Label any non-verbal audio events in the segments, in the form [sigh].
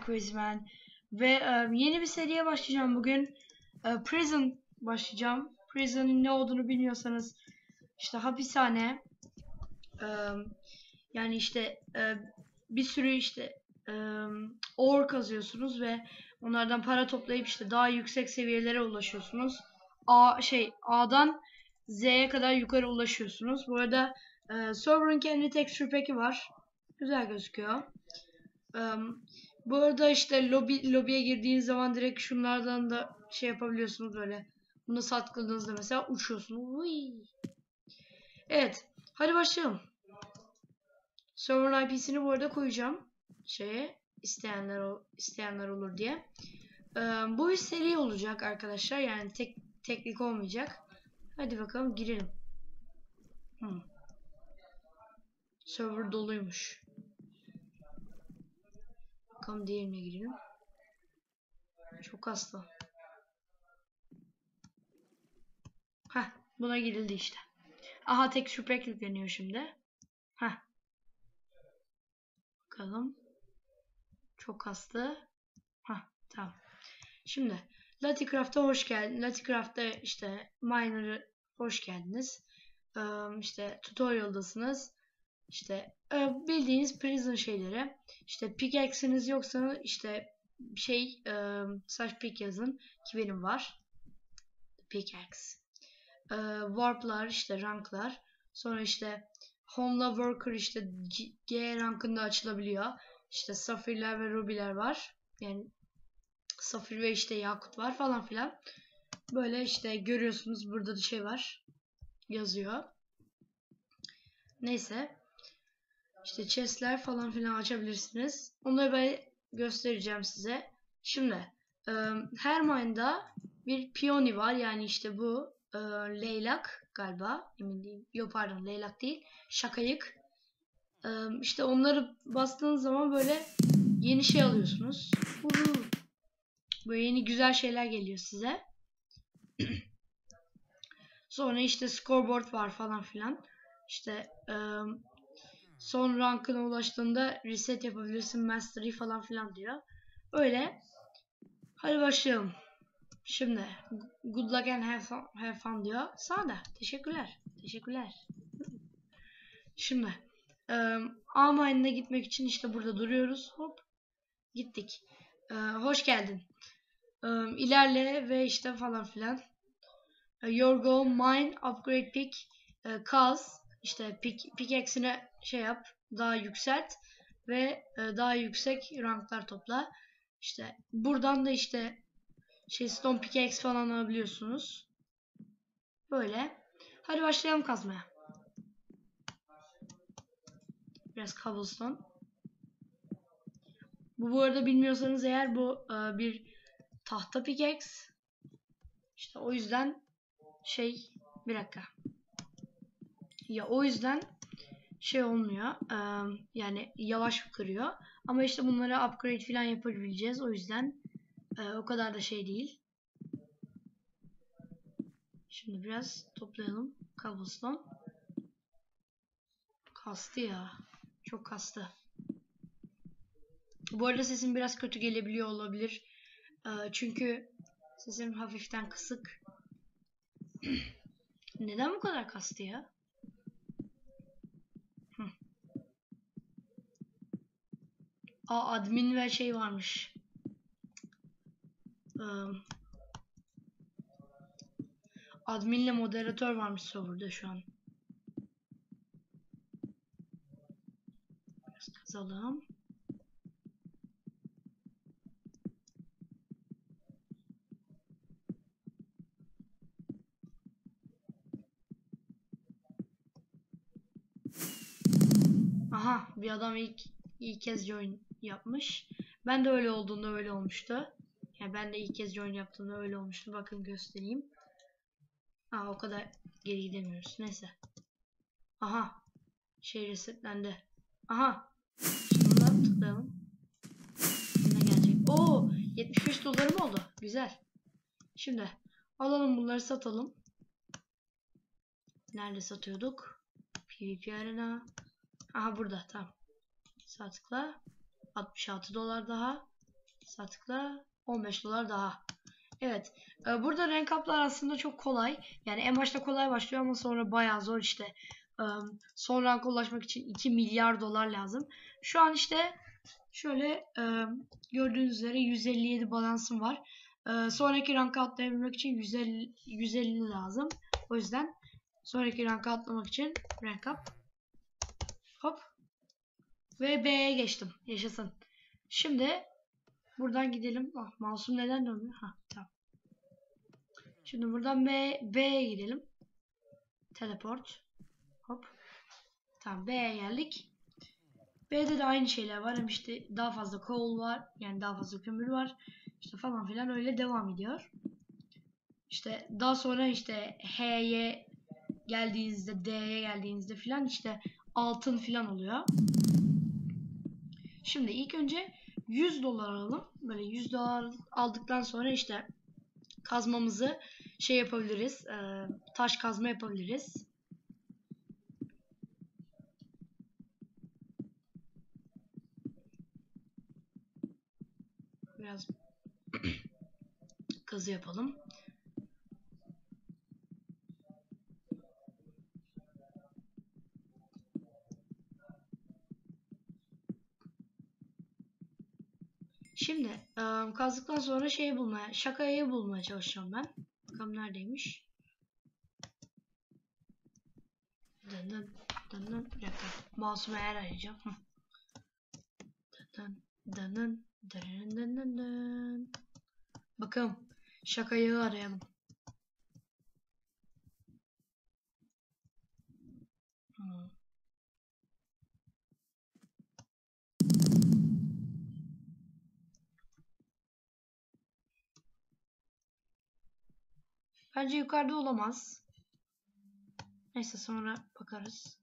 Quizman ve e, yeni bir seriye başlayacağım bugün. E, Prison başlayacağım. Prison'ın ne olduğunu bilmiyorsanız işte hapishane e, yani işte e, bir sürü işte e, or kazıyorsunuz ve onlardan para toplayıp işte daha yüksek seviyelere ulaşıyorsunuz. A şey A'dan Z'ye kadar yukarı ulaşıyorsunuz. Bu arada e, server'ın kendi texture pack'i var. Güzel gözüküyor. Um, bu arada işte lobi lobiye girdiğiniz zaman direkt şunlardan da şey yapabiliyorsunuz böyle. Bunu satkıldığınızda mesela uçuyorsunuz. Uy. Evet. Hadi başlayalım. Server IP'sini bu arada koyacağım. Şeye isteyenler isteyenler olur diye. Ee, bu bir seri olacak arkadaşlar. Yani tek teknik olmayacak. Hadi bakalım girelim. Hmm. Server doluymuş. Bakalım diğerine girelim. Çok hasta. Heh, buna girildi işte. Aha tek şüphe yükleniyor şimdi. Heh. Bakalım. Çok hasta. Heh, tamam. Şimdi Laticraft'a hoş geldin. Laticraft'ta işte Miner'ı hoş geldiniz. Ee, işte tutorial'dasınız. İşte e, bildiğiniz prison şeyleri. İşte pickaxe'iniz yoksa işte şey e, slash pick yazın ki benim var. Pickaxe. E, warp'lar işte ranklar. Sonra işte Home'la Worker işte G, rankında açılabiliyor. İşte Safirler ve Ruby'ler var. Yani Safir ve işte Yakut var falan filan. Böyle işte görüyorsunuz burada da şey var. Yazıyor. Neyse. İşte chestler falan filan açabilirsiniz. Onları ben göstereceğim size. Şimdi e, her mine'da bir peony var. Yani işte bu e, leylak galiba. Emin değilim. Yok pardon leylak değil. Şakayık. E, işte onları bastığınız zaman böyle yeni şey alıyorsunuz. Böyle yeni güzel şeyler geliyor size. [clears throat] Sonra işte scoreboard var falan filan. İşte e, son rankına ulaştığında reset yapabilirsin mastery falan filan diyor. Öyle. Hadi başlayalım. Şimdi good luck and have fun, have fun diyor. Sana da. Teşekkürler. Teşekkürler. Şimdi e, A gitmek için işte burada duruyoruz. Hop. Gittik. E, hoş geldin. E, ilerle ve işte falan filan. Your goal mine upgrade pick e, kaz işte pick, pickaxe'ine şey yap daha yükselt ve e, daha yüksek ranklar topla. İşte buradan da işte şey stone pickaxe falan alabiliyorsunuz. Böyle. Hadi başlayalım kazmaya. Biraz cobblestone. Bu bu arada bilmiyorsanız eğer bu e, bir tahta pickaxe. İşte o yüzden şey bir dakika. Ya o yüzden şey olmuyor. Yani yavaş kırıyor. Ama işte bunları upgrade falan yapabileceğiz. O yüzden o kadar da şey değil. Şimdi biraz toplayalım. Cobblestone. Kastı ya. Çok kastı. Bu arada sesim biraz kötü gelebiliyor olabilir. Çünkü sesim hafiften kısık. [clears throat] Neden bu kadar kastı ya? Aa admin ve şey varmış. Um, adminle moderatör varmış serverda şu an. Biraz kazalım. Aha bir adam ilk ilk kez join yapmış. Ben de öyle olduğunda öyle olmuştu. Yani ben de ilk kez join yaptığımda öyle olmuştu. Bakın göstereyim. Aa o kadar geri gidemiyoruz. Neyse. Aha. Şey resetlendi. Aha. Şimdi bunları tıklayalım. Ne gelecek? Oo, 75 dolarım oldu. Güzel. Şimdi alalım bunları satalım. Nerede satıyorduk? PvP arena. Aha burada tamam. Sağ tıkla. 66 dolar daha. Sağ tıkla 15 dolar daha. Evet. e, burada rank up'lar aslında çok kolay. Yani en başta kolay başlıyor ama sonra bayağı zor işte. E, son ranka ulaşmak için 2 milyar dolar lazım. Şu an işte şöyle e, gördüğünüz üzere 157 balansım var. E, sonraki ranka atlayabilmek için 150, 150 lazım. O yüzden sonraki ranka atlamak için rank up. Ve B'ye geçtim. Yaşasın. Şimdi buradan gidelim. Ah, mouse'um neden dönmüyor? Ha, tamam. Şimdi buradan B, B'ye gidelim. Teleport. Hop. Tamam B'ye geldik. B'de de aynı şeyler var. Hem işte daha fazla coal var. Yani daha fazla kömür var. İşte falan filan öyle devam ediyor. İşte daha sonra işte H'ye geldiğinizde D'ye geldiğinizde filan işte altın filan oluyor. Şimdi ilk önce 100 dolar alalım. Böyle 100 dolar aldıktan sonra işte kazmamızı şey yapabiliriz. E, taş kazma yapabiliriz. Biraz [clears throat] kazı yapalım. Şimdi kazdıktan sonra şey bulmaya, şakayı bulmaya çalışacağım ben. Bakalım neredeymiş. Dın dın. Bir dakika. Mouse'umu eğer arayacağım. Dın dın dın dın dın dın dın. Bakalım. Şakayı arayalım. Bence yukarıda olamaz. Neyse sonra bakarız.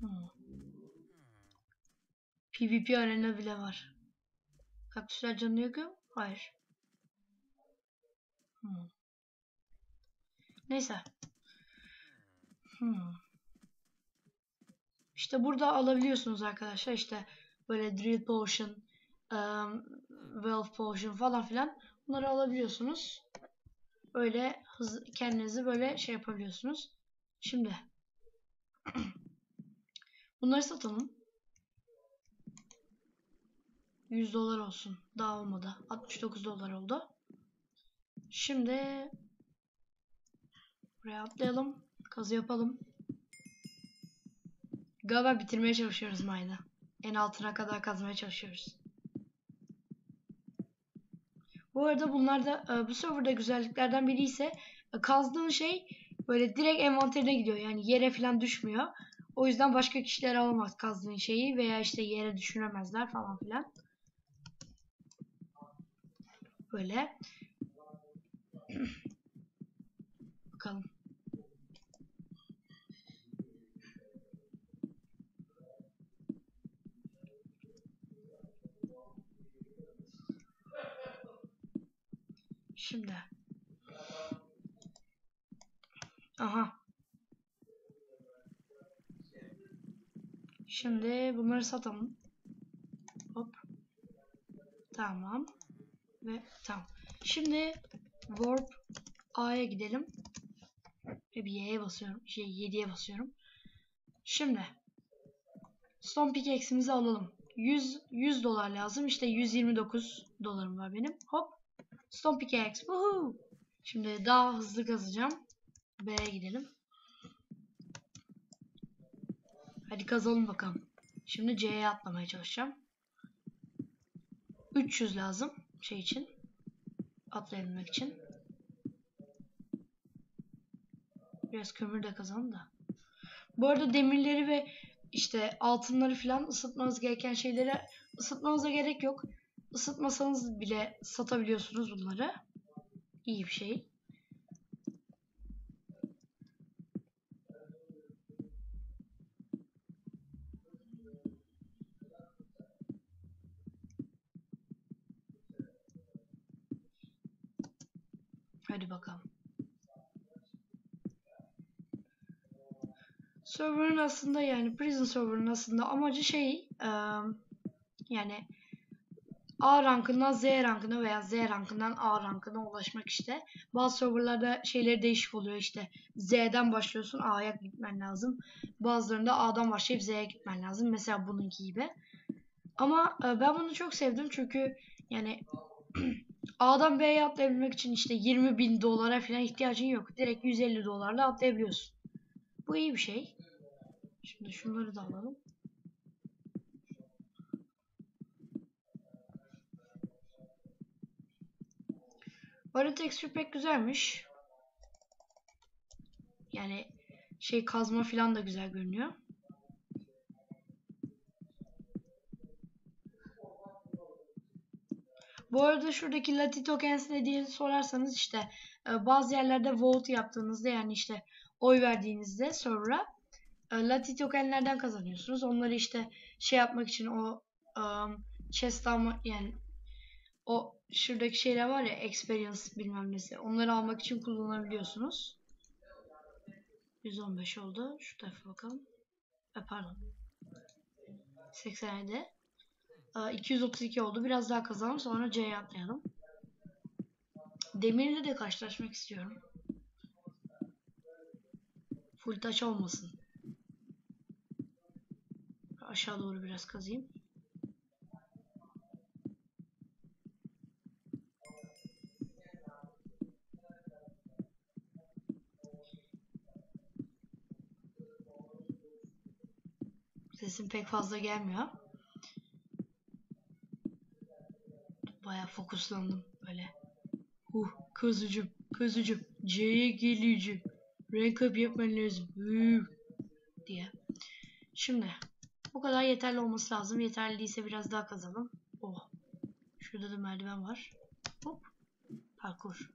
Hmm. PvP arena bile var. Kaktüsler canını yakıyor mu? Hayır. Hmm. Neyse. Hmm. İşte burada alabiliyorsunuz arkadaşlar. İşte böyle drill potion, um, wealth potion falan filan. Bunları alabiliyorsunuz. Böyle hız, kendinizi böyle şey yapabiliyorsunuz. Şimdi [clears throat] bunları satalım. 100 dolar olsun. Daha olmadı. 69 dolar oldu. Şimdi buraya atlayalım. Kazı yapalım. Galiba bitirmeye çalışıyoruz mine'ı. En altına kadar kazmaya çalışıyoruz. Bu arada bunlar da e, bu serverda güzelliklerden biri ise e, kazdığın şey böyle direkt envanterine gidiyor. Yani yere falan düşmüyor. O yüzden başka kişiler alamaz kazdığın şeyi veya işte yere düşüremezler falan filan. Böyle. [clears throat] Bakalım. Şimdi. Aha. Şimdi bunları satalım. Hop. Tamam. Ve tamam. Şimdi warp A'ya gidelim. Ve bir Y'ye basıyorum. Şey 7'ye basıyorum. Şimdi Stone pickaxe'imizi alalım. 100 100 dolar lazım. İşte 129 dolarım var benim. Hop. Stone pickaxe. Woohoo. Şimdi daha hızlı kazacağım. B'ye gidelim. Hadi kazalım bakalım. Şimdi C'ye atlamaya çalışacağım. 300 lazım şey için. Atlayabilmek için. Biraz kömür de kazalım da. Bu arada demirleri ve işte altınları falan ısıtmanız gereken şeyleri ısıtmanıza gerek yok. Isıtmasanız bile satabiliyorsunuz bunları. İyi bir şey. Hadi bakalım. server'ın aslında yani prison server'ın aslında amacı şey yani A rankından Z rankına veya Z rankından A rankına ulaşmak işte. Bazı serverlarda şeyleri değişik oluyor işte. Z'den başlıyorsun A'ya gitmen lazım. Bazılarında A'dan başlayıp Z'ye gitmen lazım. Mesela bununki gibi. Ama e, ben bunu çok sevdim çünkü yani [clears throat] A'dan B'ye atlayabilmek için işte 20 bin dolara falan ihtiyacın yok. Direkt 150 dolarla atlayabiliyorsun. Bu iyi bir şey. Şimdi şunları da alalım. Bu arada pek güzelmiş. Yani şey kazma falan da güzel görünüyor. Bu arada şuradaki Lati tokens ne diye sorarsanız işte e, bazı yerlerde vote yaptığınızda yani işte oy verdiğinizde sonra e, Lati tokenlerden kazanıyorsunuz. Onları işte şey yapmak için o um, chest alma yani o şuradaki şeyler var ya experience bilmem nesi onları almak için kullanabiliyorsunuz. 115 oldu. Şu tarafa bakalım. E, pardon. 87. 232 oldu. Biraz daha kazanalım sonra C'ye atlayalım. Demirle de karşılaşmak istiyorum. Full touch olmasın. Aşağı doğru biraz kazayım. Sesim pek fazla gelmiyor. Baya fokuslandım böyle. Uh kızıcım kızıcım C'ye geleceğim. Rank up yapman lazım. Uh, diye. Şimdi bu kadar yeterli olması lazım. Yeterli değilse biraz daha kazalım. Oh. Şurada da merdiven var. Hop. Parkur.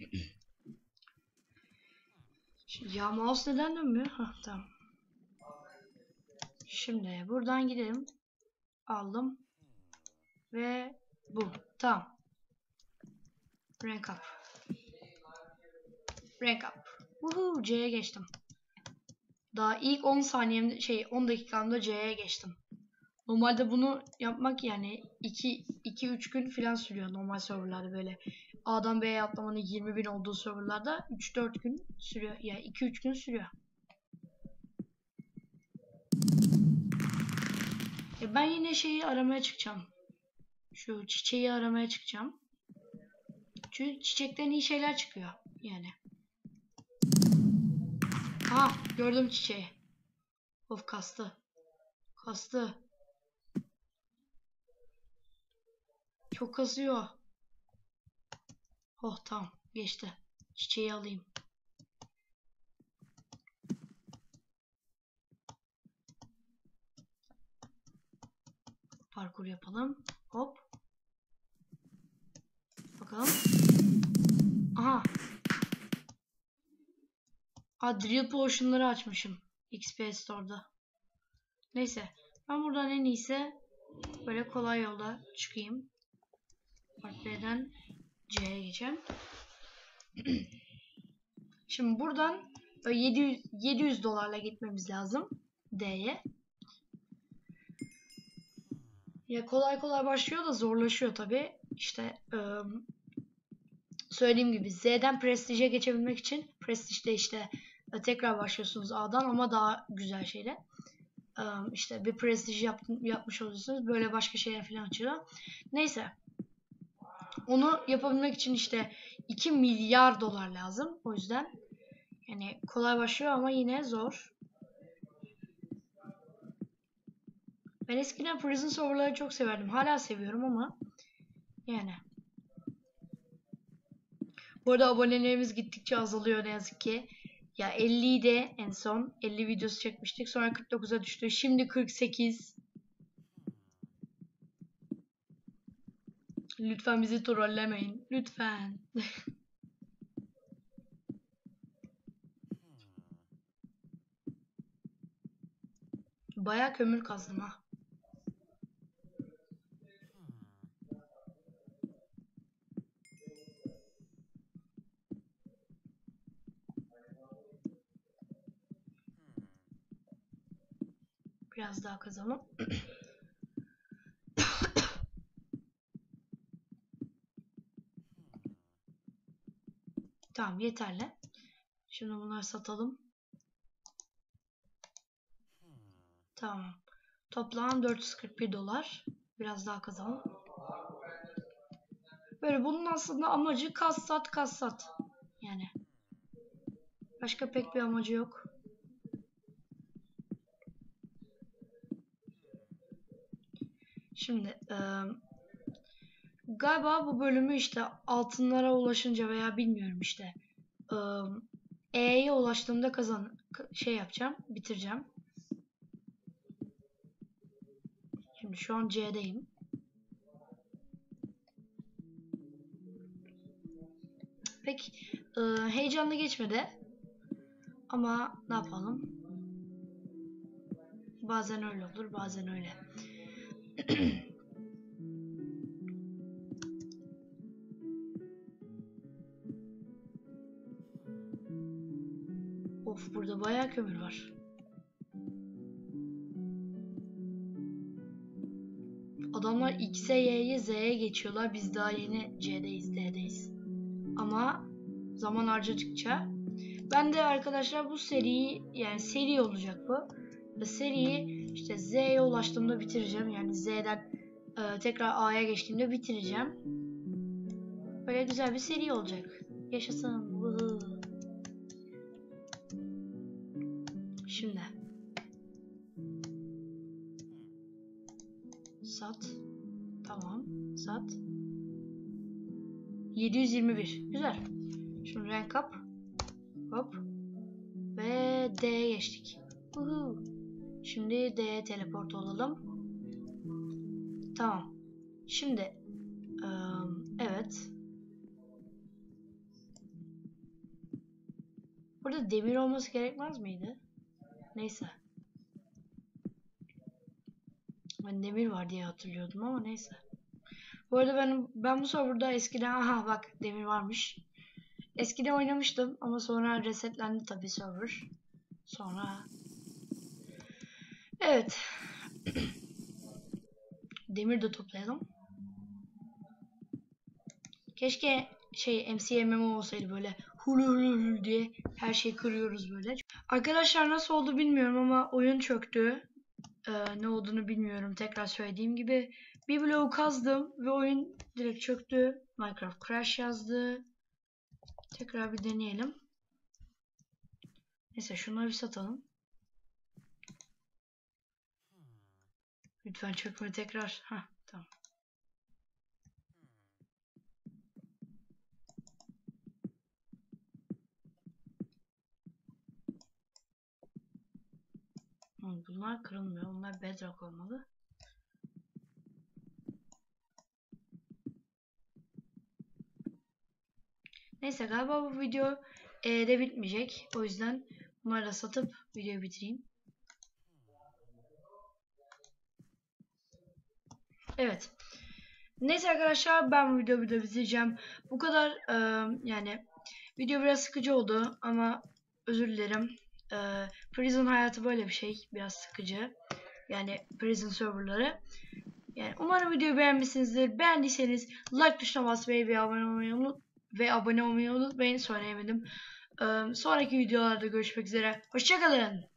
[clears throat] Şimdi, ya mouse neden dönmüyor? Hah tamam. Şimdi buradan gidelim. Aldım. Ve bu. Tamam. Rank up. Rank up. Woohoo C'ye geçtim. Daha ilk 10 saniyemde şey 10 dakikamda C'ye geçtim. Normalde bunu yapmak yani 2 2 3 gün falan sürüyor normal serverlarda böyle. A'dan B'ye atlamanın 20 bin olduğu serverlarda 3-4 gün sürüyor. Yani 2-3 gün sürüyor. E ben yine şeyi aramaya çıkacağım. Şu çiçeği aramaya çıkacağım. Çünkü çiçekten iyi şeyler çıkıyor yani. Ha gördüm çiçeği. Of kastı. Kastı. Çok kasıyor. Oh tamam geçti. Çiçeği alayım. Parkur yapalım. Hop. Bakalım. Aha. Aa, drill potion'ları açmışım. XP Store'da. Neyse. Ben buradan en iyisi böyle kolay yolda çıkayım. Part B'den C'ye geçeceğim. [clears throat] Şimdi buradan 700, 700 dolarla gitmemiz lazım. D'ye. Ya kolay kolay başlıyor da zorlaşıyor tabi. İşte söylediğim gibi Z'den Prestige'e geçebilmek için Prestige'de işte e, tekrar başlıyorsunuz A'dan ama daha güzel şeyle. Iı, işte bir Prestige yap, yapmış oluyorsunuz. Böyle başka şeyler falan açıyor. Neyse. Onu yapabilmek için işte 2 milyar dolar lazım. O yüzden yani kolay başlıyor ama yine zor. Ben eskiden Prison serverları çok severdim. Hala seviyorum ama yani. Bu arada abonelerimiz gittikçe azalıyor ne yazık ki. Ya 50 de en son 50 videosu çekmiştik. Sonra 49'a düştü. Şimdi 48. Lütfen bizi trollemeyin. Lütfen. [laughs] Baya kömür kazdım ha. Biraz daha kazalım. tamam yeterli. Şimdi bunları satalım. Tamam. Toplam 441 dolar. Biraz daha kazalım. Böyle bunun aslında amacı kas sat kas sat. Yani. Başka pek bir amacı yok. Şimdi e, galiba bu bölümü işte altınlara ulaşınca veya bilmiyorum işte E'ye ulaştığımda kazan şey yapacağım, bitireceğim. Şimdi şu an C'deyim. Pek e, heyecanlı geçmedi. Ama ne yapalım? Bazen öyle olur, bazen öyle. [clears throat] of burada bayağı kömür var. Adamlar X'e, Y'ye, Z'ye geçiyorlar. Biz daha yeni C'deyiz, D'deyiz. Ama zaman harcadıkça ben de arkadaşlar bu seriyi yani seri olacak bu. Seriyi işte Z'ye ulaştığımda bitireceğim. Yani Z'den e, tekrar A'ya geçtiğimde bitireceğim. Böyle güzel bir seri olacak. Yaşasın. Şimdi. Sat. Tamam. Sat. 721. Güzel. Şimdi rank up. Hop. Ve D'ye geçtik. Uhu. Şimdi D'ye teleport olalım. Tamam. Şimdi ıı, evet. Burada demir olması gerekmez miydi? Neyse. Ben demir var diye hatırlıyordum ama neyse. Bu arada ben ben bu serverda eskiden aha bak demir varmış. Eskiden oynamıştım ama sonra resetlendi tabii server. Sonra Evet. [clears throat] Demir de toplayalım. Keşke şey MCMMO olsaydı böyle hulu hulu hulu diye her şeyi kırıyoruz böyle. Arkadaşlar nasıl oldu bilmiyorum ama oyun çöktü. Ee, ne olduğunu bilmiyorum tekrar söylediğim gibi. Bir bloğu kazdım ve oyun direkt çöktü. Minecraft crash yazdı. Tekrar bir deneyelim. Neyse şunları bir satalım. Lütfen çökme tekrar. Ha tamam. Bunlar kırılmıyor. Bunlar bedrock olmalı. Neyse galiba bu video e, de bitmeyecek. O yüzden bunları da satıp videoyu bitireyim. Evet. Neyse arkadaşlar ben bu videoyu burada bitireceğim. Bu kadar e, yani video biraz sıkıcı oldu ama özür dilerim. E, prison hayatı böyle bir şey. Biraz sıkıcı. Yani prison serverları. Yani umarım videoyu beğenmişsinizdir. Beğendiyseniz like tuşuna basmayı ve abone olmayı unut ve abone olmayı unutmayın. Söyleyemedim. E, sonraki videolarda görüşmek üzere. Hoşçakalın.